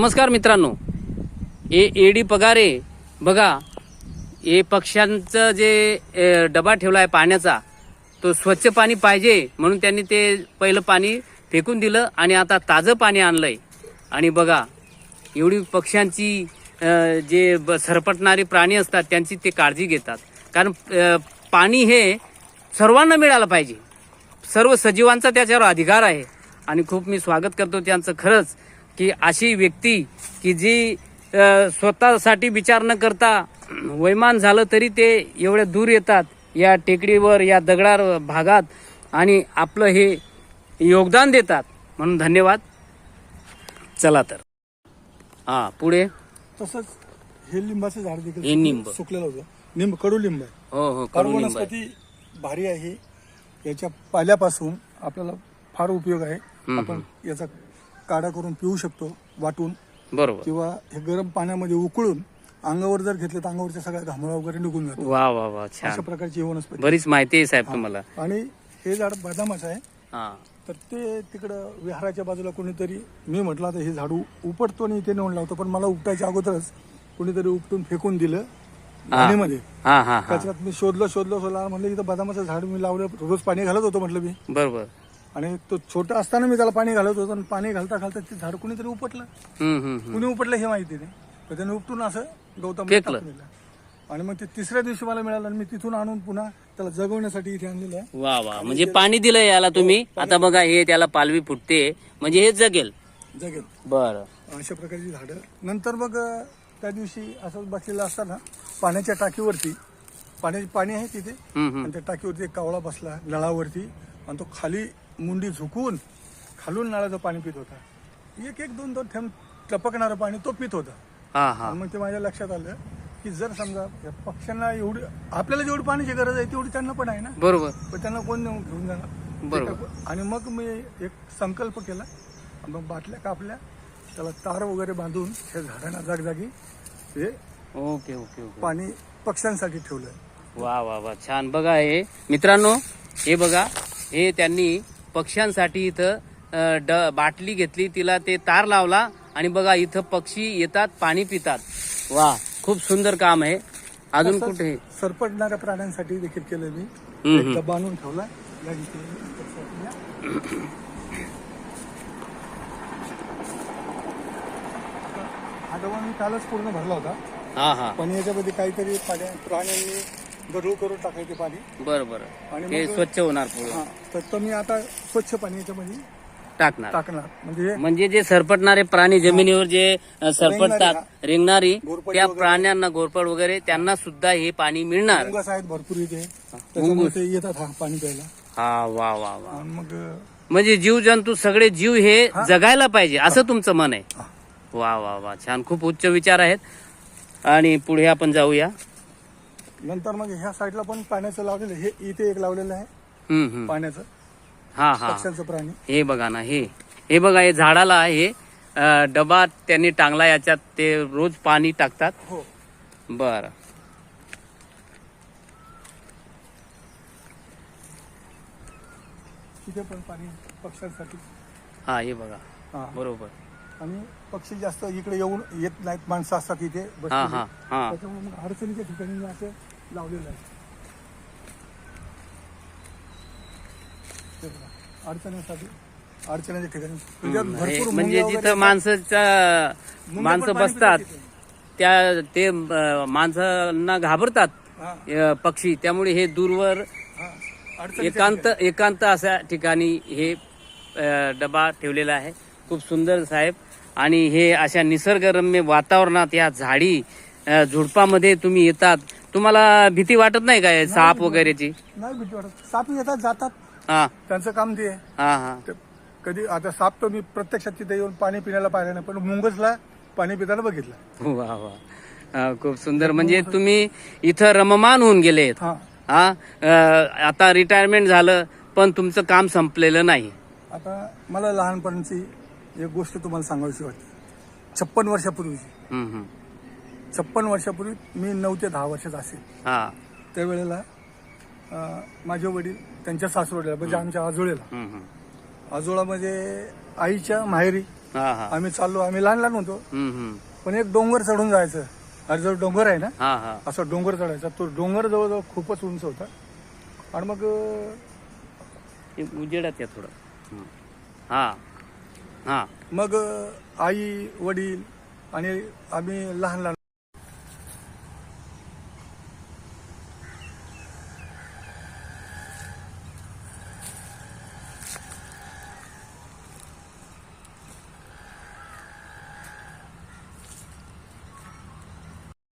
नमस्कार मित्रांनो. A AD Pagare. बघा हे पक्ष्यांचं जे डबा ठेवला आहे पाण्याचा तो स्वच्छ पाणी पाहिजे म्हणून त्यांनी ते पहिलं पाणी फेकून दिलं आणि आता ताजं पाणी आणलं आहे आणि बघा एवढी पक्ष्यांची जे ब- सरपटणारे प्राणी असतात त्यांची ते काळजी घेतात. कारण पाणी हे सर्वांना मिळालं पाहिजे. सर्व सजीवांचा त्याच्यावर अधिकार आहे. आणि खूप मी स्वागत करतो त्यांचं खरंच. की अशी व्यक्ती की जी स्वतःसाठी विचार न करता वैमान झालं तरी ते एवढ्या दूर येतात या टेकडीवर या दगडार भागात आणि आपलं हे योगदान देतात. म्हणून धन्यवाद. चला तर. हा पुढे. तसंच हे लिंबाचं झाड देखील हे निंब. सुकलेलं होतं. निंब कडू लिंब आहे. हो हो कडू आहे. वनस्पती भारी आहे. याच्या पाल्यापासून आपल्याला फार उपयोग आहे. आपण याचा काढा करून पिऊ शकतो वाटून. बरोबर. किंवा हे गरम पाण्यामध्ये उकळून अंगावर जर घेतलं तर अंगावरच्या सगळ्या घामोळा वगैरे निघून जातो. वा वा वा छान. अशा प्रकारची ही वनस्पती. बरीच माहिती आहे साहेब तुम्हाला. आणि हे झाड बदामाचं आहे. हा. तर ते तिकडं विहाराच्या बाजूला कोणीतरी मी म्हटलं आता हे झाडू उपटतो आणि इथे नेऊन लावतो पण मला उपटायच्या अगोदरच कोणीतरी उपटून फेकून दिलं पाणीमध्ये हा हा हा. त्याच्यात मी शोधलं शोधलं शोधलं म्हणलं इथं बदामाचं झाड मी लावलं रोज पाणी घालत होतो म्हटलं मी. बरोबर. आणि तो छोटा असताना मी त्याला पाणी घालत होतो आणि पाणी घालता घालता ते झाड कोणीतरी उपटलं. कुणी उपटलं हे माहिती नाही. तर त्याने उपटून असं गौतम फेकलं. आणि मग ते तिसऱ्या दिवशी मला मिळालं आणि मी तिथून आणून पुन्हा त्याला जगवण्यासाठी इथे आणलेलं आहे. वा वा. म्हणजे पाणी दिलं याला तुम्ही. आता बघा हे त्याला पालवी फुटते. म्हणजे हे जगेल. जगेल. बर. अशा प्रकारची झाडं. नंतर मग अं, त्या दिवशी असं बसलेलं असताना पाण्याच्या टाकीवरती पाण्याची पाणी आहे तिथे. आणि त्या टाकीवरती एक कावळा बसला नळावरती. आणि तो खाली मुंडी झुकून खालून नळाचं पाणी पित होता. एक एक दोन दोन थेंब टपकणारं पाणी तो पित होता. हा हा. मग ते माझ्या लक्षात आलं की जर समजा या पक्ष्यांना एवढी आपल्याला जेवढी पाण्याची गरज आहे तेवढी त्यांना पण आहे ना? बरोबर. पण त्यांना कोण घेऊन जाणार? बरोबर. आणि मग मी एक संकल्प केला. मग बाटल्या कापल्या. त्याला तार वगैरे बांधून त्या झाडांना जागजागी हे ओके ओके ओके. पाणी पक्ष्यांसाठी ठेवलं. वा वा वा. छान. बघा हे मित्रांनो हे बघा. हे त्यांनी पक्ष्यांसाठी इथं ड बाटली घेतली. तिला ते तार लावला आणि बघा इथं पक्षी येतात पाणी पितात. वा खूप सुंदर काम आहे. अजून कुठे? सरपटणाऱ्या प्राण्यांसाठी देखील केलं मी हम्म, एक हम्म. डबा आणून ठेवला. हा डबा मी कालच पूर्ण भरला होता. हा हा. पण याच्यामध्ये काहीतरी प्राण्यांनी गढूळ करून टाकायचे पाणी. बरं बरं. आणि हे मग- स्वच्छ होणार पुढे. तर मी आता स्वच्छ पाणी याच्यामध्ये टाकणार. टाकणार. म्हणजे म्हणजे जे सरपटणारे प्राणी जमिनीवर जे अ, सरपटतात रेंगणारे घोरपडी त्या वगैरे. प्राण्यांना घोरपड वगैरे त्यांना सुद्धा हे पाणी मिळणार. मुंगस आहेत भरपूर इथे. त्याच्यामुळे ते येतात हा पाणी प्यायला. हा वा वा वा. आणि मग म्हणजे जीव जंतू सगळे जीव हे जगायला पाहिजे असं तुमचं मन आहे. हा. वा वा वा. छान. खूप उच्च विचार आहेत. आणि पुढे आपण जाऊया. नंतर मग ह्या साईडला पण पाण्याचं लावलेलं आहे. हे इथे एक लावलेलं आहे. हम्म हम्म. पाण्याचं. हा हा. पक्ष्यांचं प्राणी. हे बघा ना हे. हे बघा हे झाडाला हे अ, डबा त्यांनी टांगला याच्यात ते रोज पाणी टाकतात. हो. बर. तिथे पण पाणी पक्ष्यांसाठी. हा हे बघा. हा. बरोबर. आणि पक्षी जास्त इकडे येऊन येत नाहीत माणसं असतात इथे हा बसलेली. हा हा त्याच्यामुळे मग अडचणीच्या ठिकाणी मी असं लावलेलं आहे. ते बघा, अडचणीसाठी अडचणीच्या ठिकाणी त्याच्यात हे भरपूर म्हणजे मुंग्या वगैरे जिथं माणसाच्या मुंग्या माणसं पण पाणी बसतात पितात तिथे. त्या ते अ, माणसांना घाबरतात हा, अ, पक्षी. त्यामुळे हे दूरवर हा. अडचणीच्या एकांत एकांत अशा ठिकाणी हे अ, डबा ठेवलेला आहे. खूप सुंदर साहेब. आणि हे अशा निसर्गरम्य वातावरणात या झाडी झुडपामध्ये तुम्ही येतात. तुम्हाला भीती वाटत नाही काय साप वगैरेची. नाही भीती वाटत. साप येतात जातात. हा. त्यांचं काम ते. हा हा. कधी आता साप तर मी प्रत्यक्षात तिथे येऊन पाणी पिण्याला पाहिलं नाही पण मुंगसला पाणी पिताना बघितलं. वा वा. खूप सुंदर. म्हणजे तुम्ही इथं रममान होऊन गेलेत. हा. हा अ, आता रिटायरमेंट झालं पण तुमचं काम संपलेलं नाही. आता मला लहानपणीची एक गोष्ट तुम्हाला सांगावीशी वाटते. छप्पन वर्षापूर्वीची. हम्म. छप्पन वर्षापूर्वी मी नऊ ते दहा वर्षाचा असेल. हा. त्यावेळेला अं, माझे वडील त्यांच्या सासवडीला म्हणजे आमच्या आजोळेला. हम्म, हम्म. आजोळा म्हणजे आईच्या माहेरी हा हा. आम्ही चाललो आम्ही लहान लहान होतो. हम्म हम्म. पण एक डोंगर चढून जायचं. जो डोंगर आहे ना हा हा. असा डोंगर चढायचा. तो डोंगर जवळजवळ खूपच उंच होता. आणि मग अं, ते उजेडात या थोडं. हम्म. हा. हां. मग आई वडील आणि आम्ही लहान लहान